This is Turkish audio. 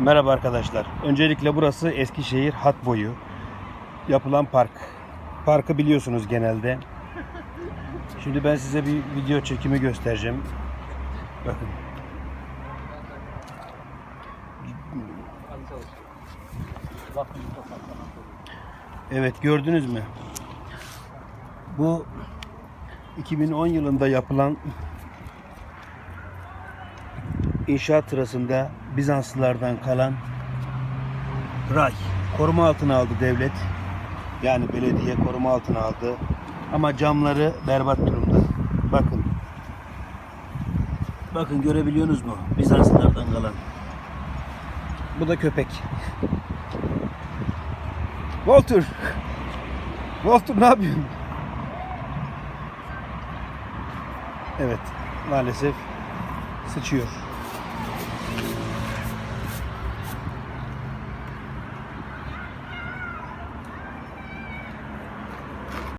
Merhaba arkadaşlar. Öncelikle burası Eskişehir hat boyu yapılan park. Parkı biliyorsunuz genelde. Şimdi ben size bir video çekimi göstereceğim. Bakın. Evet gördünüz mü? Bu 2010 yılında yapılan inşaat sırasında Bizanslılardan kalan ray koruma altına aldı devlet. Yani belediye koruma altına aldı. Ama camları berbat durumda. Bakın. Bakın görebiliyorsunuz mu? Bizanslılardan kalan. Bu da köpek. Walter. Walter ne yapıyorsun? Evet. Maalesef sıçıyor.